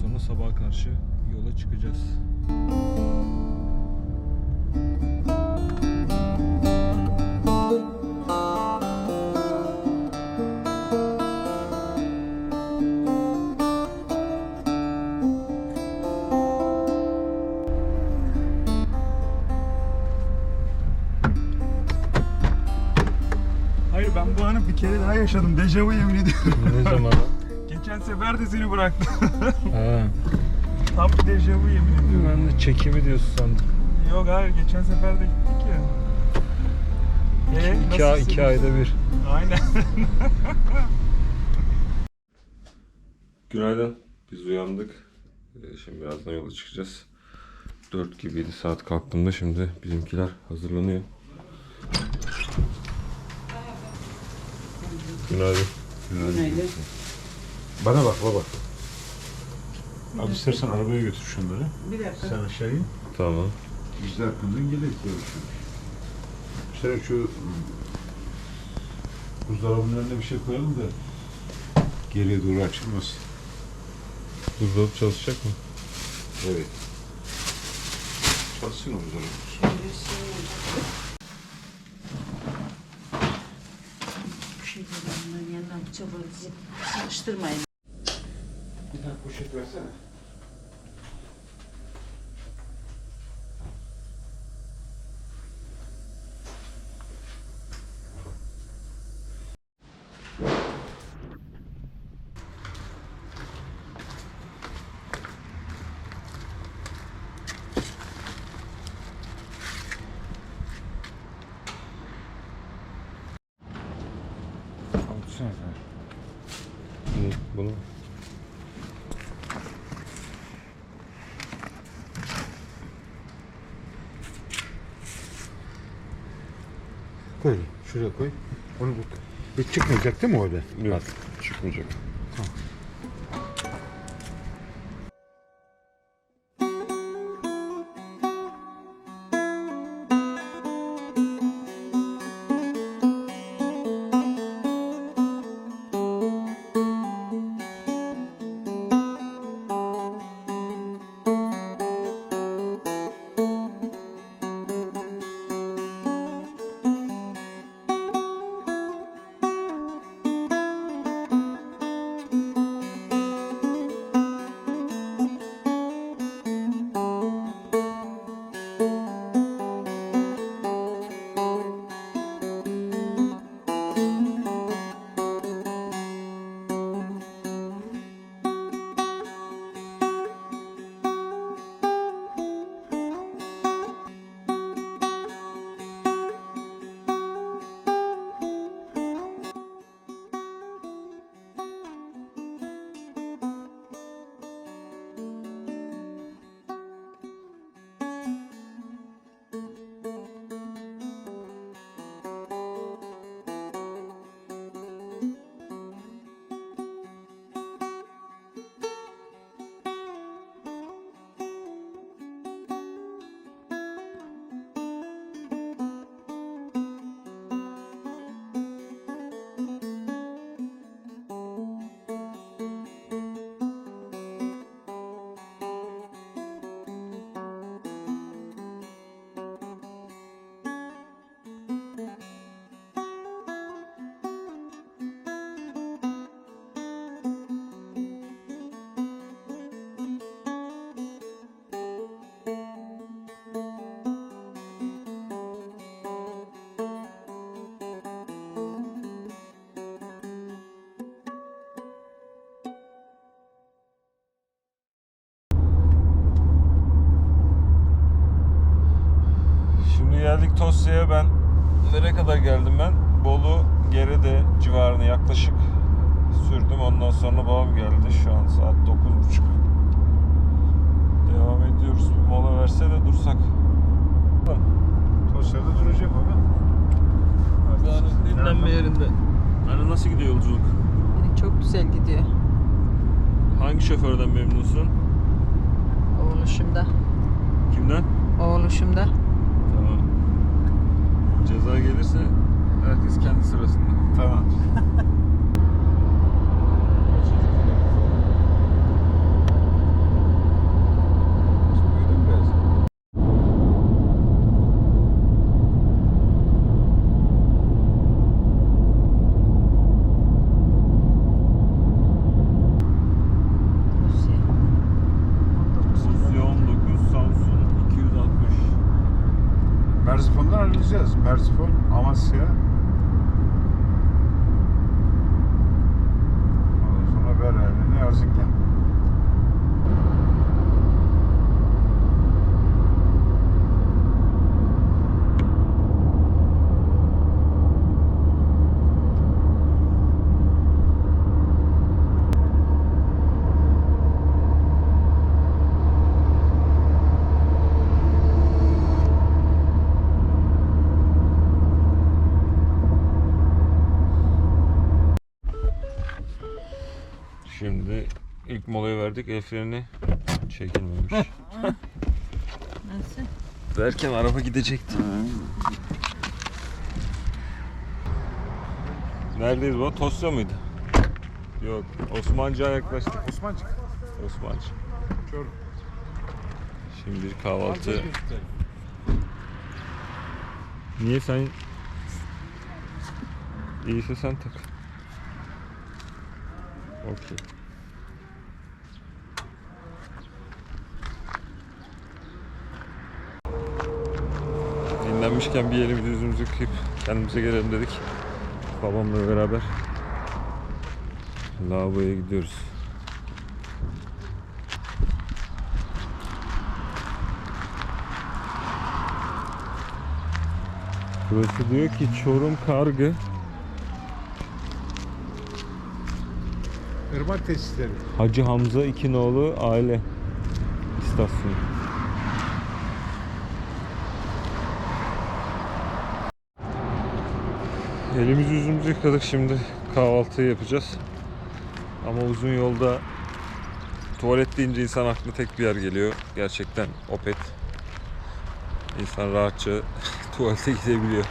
sonra sabaha karşı yola çıkacağız. Hayır ben bu anı bir kere daha yaşadım. Dejavu yemin ediyorum. Ne zaman? Geçen sefer de seni bıraktım. ha, Tam bir dejavu yemin ediyorum. ben de çekimi diyorsun sandım. Yok hayır geçen sefer de gittik ya. Ee, iki, nasıl ay, iki ayda bir. Aynen. Günaydın. Biz uyandık. Ee, Şimdi birazdan yola çıkacağız. 4 gibiydi saat kalktığımda şimdi bizimkiler hazırlanıyor. Günaydın. Bana bak baba. Abi istersen arabaya götür şunları. Bir dakika. Sen aşağı in. Tamam. Biz de arkamdan geliriz görüşürüz. İşte şu buzdolabının önüne bir şey koyalım da geriye doğru açılmasın. Buzdolabı çalışacak mı? Evet. Çalışsın o buzdolabı. Şu şey yanından bıçak alıp sıkıştırmayın. Bir tane poşet versene. Altırsana sen. Bunu, bunu. Koy. Şuraya koy. Onu bu. Hiç çıkmayacak değil mi orada? Yok. Çıkmayacak. Geldik Tosya'ya ben nereye kadar geldim ben? Bolu Gerede civarını yaklaşık sürdüm. Ondan sonra babam geldi. Şu an saat 9.30. Devam ediyoruz. Bir mola verse de dursak. Tosya'da duracak baba. Yani dinlenme yerinde. Hani nasıl gidiyor yolculuk? Çok güzel gidiyor. Hangi şoförden memnunsun? Oğluşumda. Kimden? Oğluşumda. Ceza gelirse herkes kendi sırasında. Tamam. Amasya. Ondan sonra Berlin, Erzincan. Şimdi ilk molayı verdik. El freni çekilmemiş. Nasıl? Derken araba gidecekti. Neredeyiz bu? Tosya mıydı? Yok. Osmancı'ya yaklaştık. Osmancık. Osmancı. Çorum. Şimdi kahvaltı. Niye sen İyiyse sen tak. Okey. Dinlenmişken bir elimizi yüzümüzü yıkayıp kendimize gelelim dedik. Babamla beraber lavaboya gidiyoruz. Burası diyor ki Çorum Kargı Irmak tesisleri. Hacı Hamza İkinoğlu Aile İstasyonu. Elimizi yüzümüzü yıkadık şimdi kahvaltıyı yapacağız. Ama uzun yolda tuvalet deyince insan aklına tek bir yer geliyor. Gerçekten Opet. İnsan rahatça tuvalete gidebiliyor.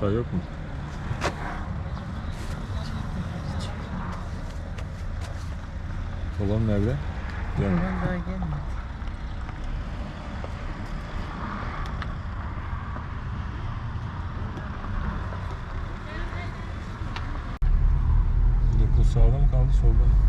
Çay yok mu? Olan nerede? Yani. Oradan daha gelmedi. Depo sağda mı kaldı solda mı?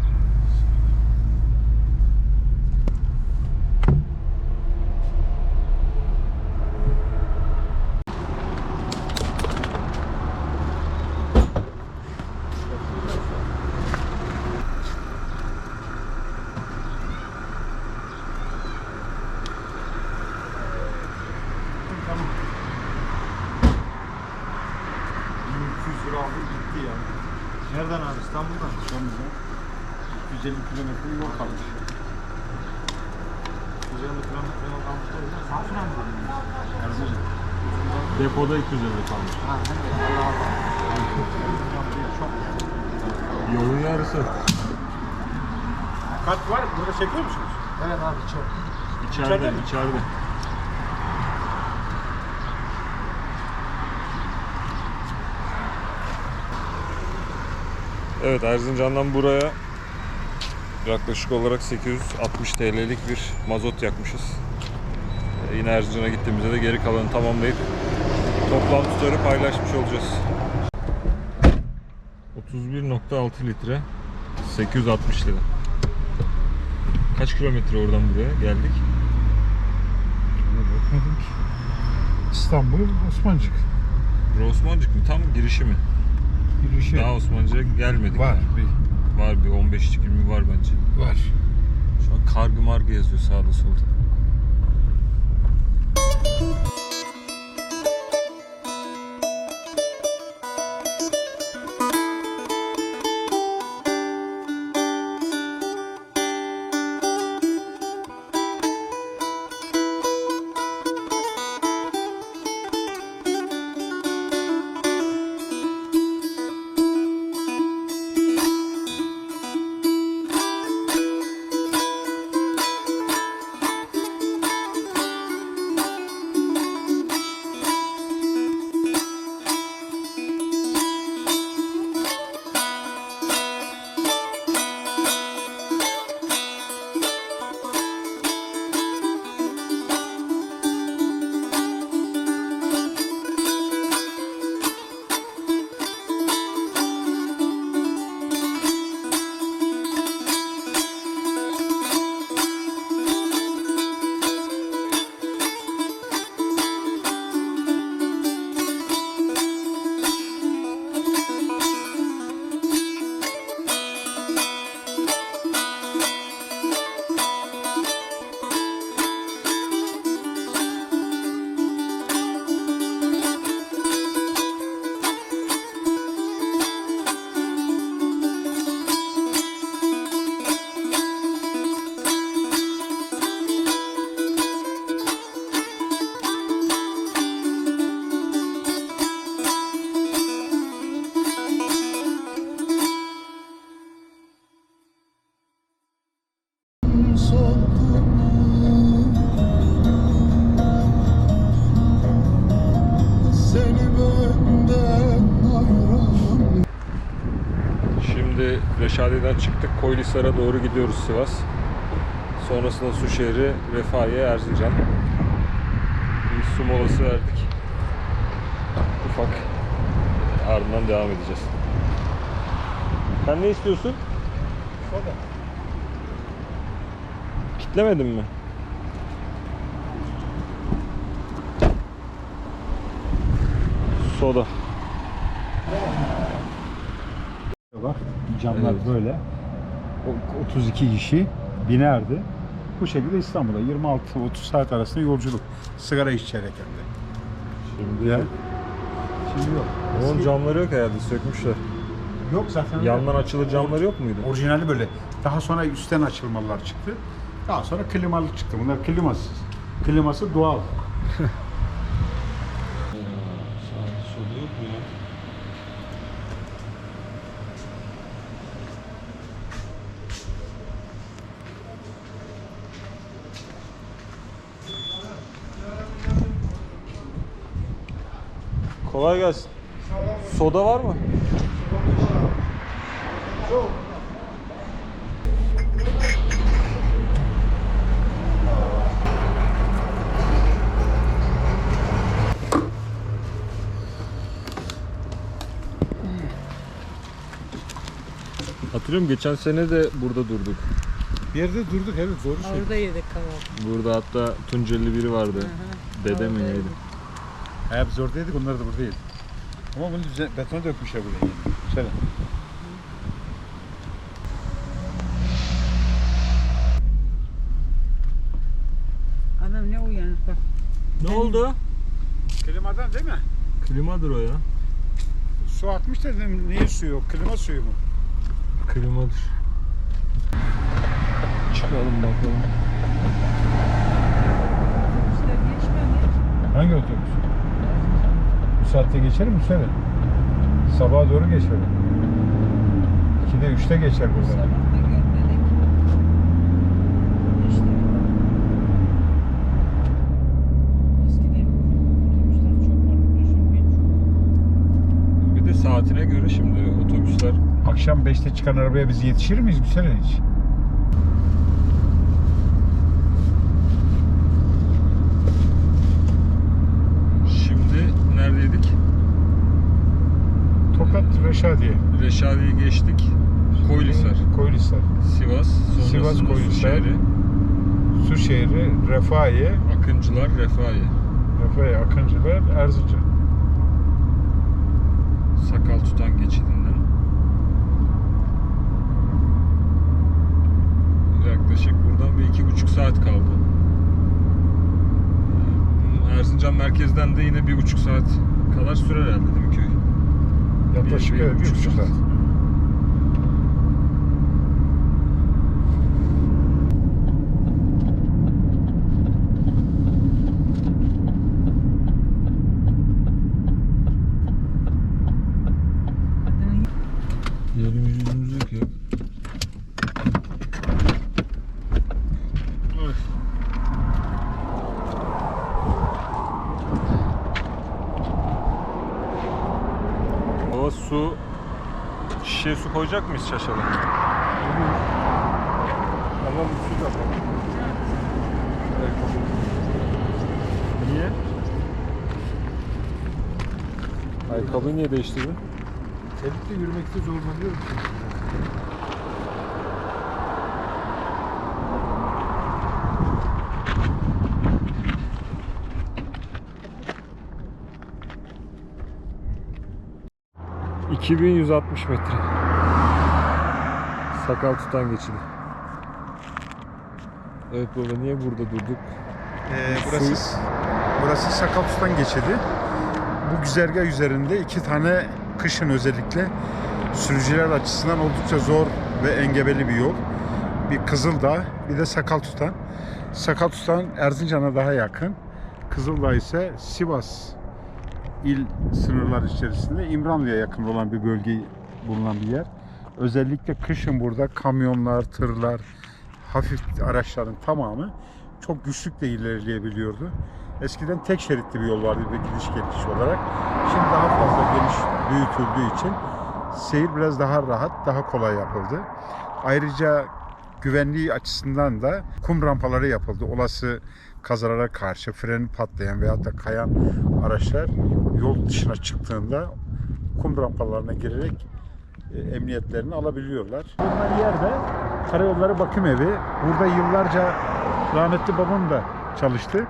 Lira aldım gitti ya. Nereden abi? İstanbul'dan. İstanbul'dan. 150 kilometre yol kalmış. 150 kilometre yol kalmış da o yüzden Samsun'a mı dedin? Erzincan. Depoda 200 lira kalmış. Ha, hem de Allah Allah. Çok. Yolun yarısı. Kart var mı? Burada çekiyor musunuz? Evet abi çok. İçeride, İçeride mi? içeride. Evet Erzincan'dan buraya yaklaşık olarak 860 TL'lik bir mazot yakmışız. Ee, Yine Erzincan'a gittiğimizde de geri kalanı tamamlayıp toplam tutarı paylaşmış olacağız. 31.6 litre 860 lira. Kaç kilometre oradan buraya geldik? İstanbul, Osmancık. Osmancık mı? Tam girişi mi? Girişi Daha Osmancık'a gelmedik. var. yani. Bir, Var bir 15-20 var bence. var. Şu an kargı margı yazıyor sağda solda. Koylisar'a doğru gidiyoruz Sivas. Sonrasında Suşehir'i, Refahiye, Erzincan. Bir su molası verdik. Ufak. Ardından devam edeceğiz. Sen ne istiyorsun? Soda. Kitlemedin mi? Soda. Bak camlar Evet. böyle. O- 32 kişi binerdi. Bu şekilde İstanbul'a 26-30 saat arasında yolculuk. Sigara içerek hem de. Şimdi Ya. Şimdi yok. Onun camları yok herhalde sökmüşler. Yok zaten. Yandan açılır camları yok muydu? Orijinali böyle. Daha sonra üstten açılmalar çıktı. Daha sonra klimalı çıktı. Bunlar klimasız. Kliması doğal. Soda yok mu ya? Kolay gelsin. Soda var mı? Hatırlıyorum geçen sene de burada durduk. Bir yerde durduk evet doğru söylüyorsun. Orada yedik kahvaltı. Burada hatta Tunceli biri vardı. Dede mi neydi? He biz oradaydık onlar da buradaydı. Ama bunu düzen, beton dökmüşler buraya yeni. Şöyle. Adam ne uyanık bak. Ne oldu? Klimadan değil mi? Klimadır o ya. Su atmış da dedim niye suyu yok? Klima suyu mu? Klimadır. Çıkalım bakalım. Hangi otobüs? Saatte geçer mi söyle. Sabaha doğru geçer. 2'de 3'te geçer burada. Sabah da görmedik. İşte. Eskiden otobüsler çok vardı. Şimdi hiç. Bir de saatine göre şimdi otobüsler Akşam 5'te çıkan arabaya biz yetişir miyiz Güzel hiç? Reşadiye. Reşadi'yi geçtik. Koylisar, Koylisar. Sivas, Sivas, Koylisar. Su şehri, Refahiye, Akıncılar, Refahiye. Refahiye, Akıncılar, Erzincan. Sakal tutan geçidinden. Yaklaşık buradan bir iki buçuk saat kaldı. Erzincan merkezden de yine bir buçuk saat kadar sürer herhalde değil mi köy? Yaklaşık Bir- bir buçuk buçuk saat. saat. Adını Yerimiz yüzümüz yok ya. Baba su şişeye su koyacak mıyız şaşalı? Tamam, su da Niye? Ayakkabıyı niye değiştirdin? Telikle yürümekte zorlanıyorum. 2160 metre. Sakal tutan geçidi. Evet baba niye burada durduk? Ee, burası, burası Sakatus'tan geçidi. Bu güzergah üzerinde iki tane kışın özellikle sürücüler açısından oldukça zor ve engebeli bir yol. Bir Kızıldağ, bir de Sakaltutan. Sakaltutan Erzincan'a daha yakın. Kızıldağ ise Sivas il sınırları içerisinde İmranlı'ya yakın olan bir bölge bulunan bir yer. Özellikle kışın burada kamyonlar, tırlar, hafif araçların tamamı çok güçlükle ilerleyebiliyordu. Eskiden tek şeritli bir yol vardı bir gidiş geliş olarak. Şimdi daha fazla geniş büyütüldüğü için seyir biraz daha rahat, daha kolay yapıldı. Ayrıca güvenliği açısından da kum rampaları yapıldı. Olası kazalara karşı freni patlayan veyahut da kayan araçlar yol dışına çıktığında kum rampalarına girerek e, emniyetlerini alabiliyorlar. Bulunan yerde Karayolları Bakım Evi. Burada yıllarca rahmetli babam da çalıştı.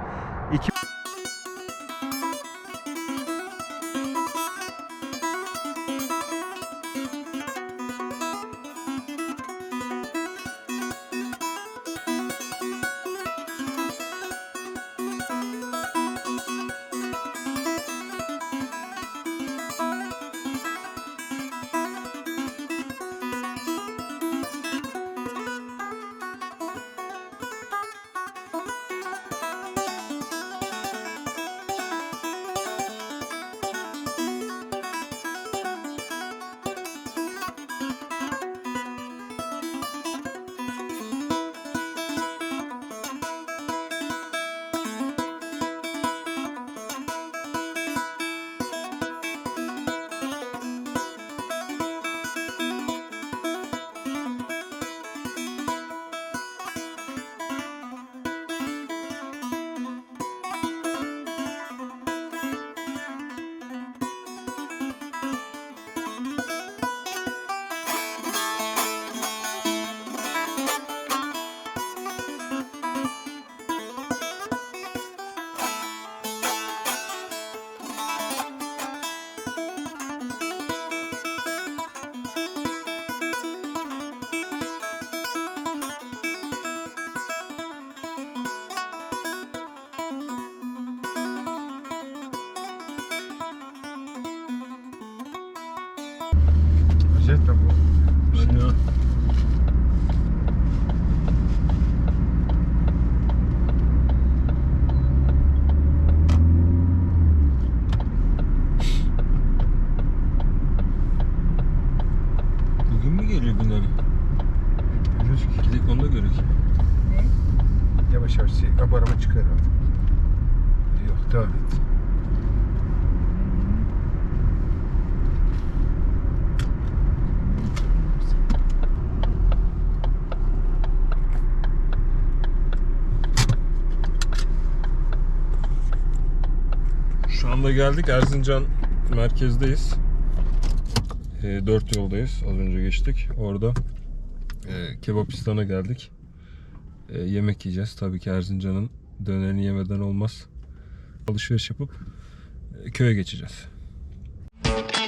İki Jet de bu. Bugün mü geliyor Binali? Gidip onu da görük. Yavaş yavaş şey, bu araba çıkar artık. Yok devam et. Şu anda geldik Erzincan merkezdeyiz. E, dört yoldayız. Az önce geçtik. Orada e, Kebapistan'a geldik. E, yemek yiyeceğiz. Tabii ki Erzincan'ın dönerini yemeden olmaz. Alışveriş yapıp e, köye geçeceğiz. Nerede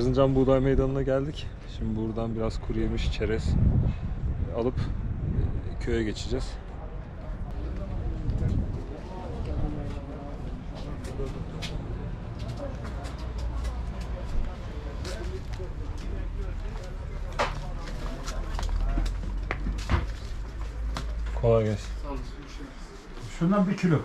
Erzincan Buğday Meydanı'na geldik. Şimdi buradan biraz kuru yemiş, çerez alıp e, köye geçeceğiz. Kolay gelsin. Şundan bir kilo.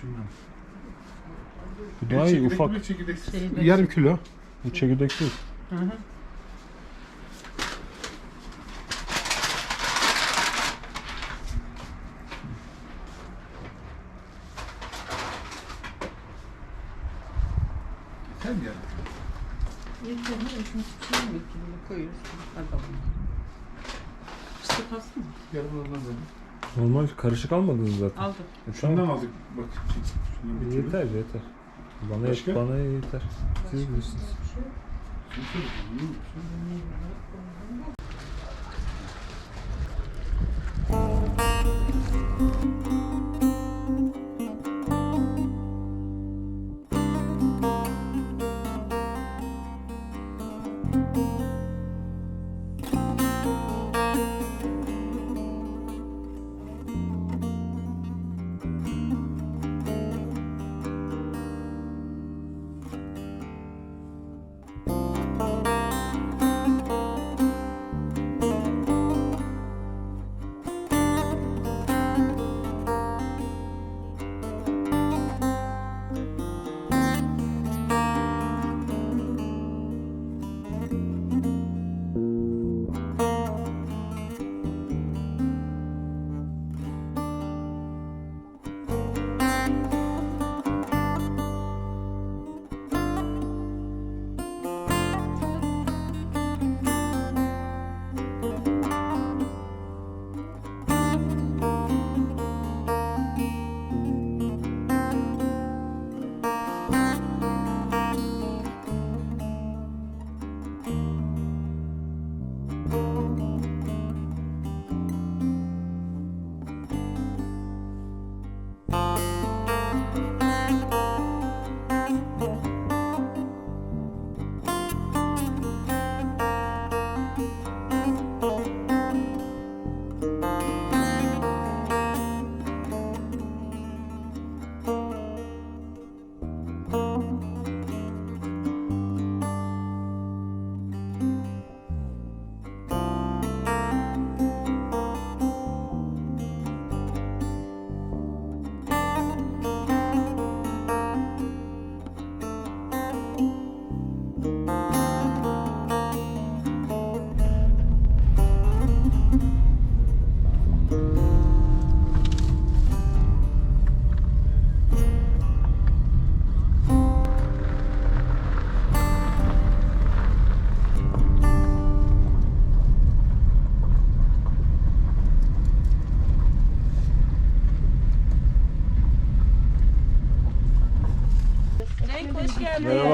Şundan? Bu daha iyi ufak. Bir çekirdek. Yarım kilo. Bu çekirdek değil. Yeter mi yarım kilo? Yeter mi? Şunu tutayım mı? Şimdi koyuyoruz. Bakalım. İşte kalsın mı? Yarım ondan dedim. Normal karışık almadınız zaten. Aldım. Şundan aldık bak. Şundan kilo. Yeter yeter. Bana Başka? bana yeter. Siz bilirsiniz. Cenk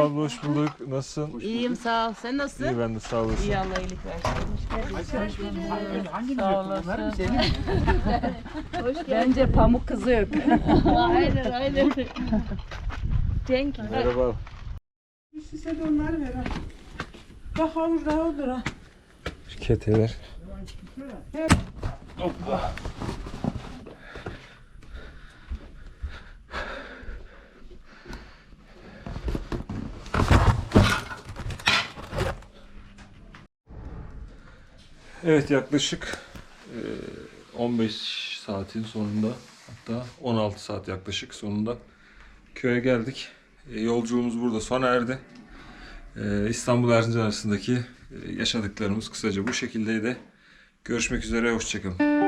abla hoş bulduk. Nasılsın? İyiyim sağ ol. Sen nasılsın? İyi ben de sağ olasın. İyi Allah iyilik versin. Sağ olasın. Bence pamuk kızı öp. aynen aynen. Cenk. Merhaba. Size de onları ver. Bak havuz daha olur ha. Keteler. Evet yaklaşık e, 15 saatin sonunda hatta 16 saat yaklaşık sonunda köye geldik. Yolculuğumuz burada sona erdi. İstanbul Erzincan arasındaki yaşadıklarımız kısaca bu şekildeydi. Görüşmek üzere, hoşçakalın.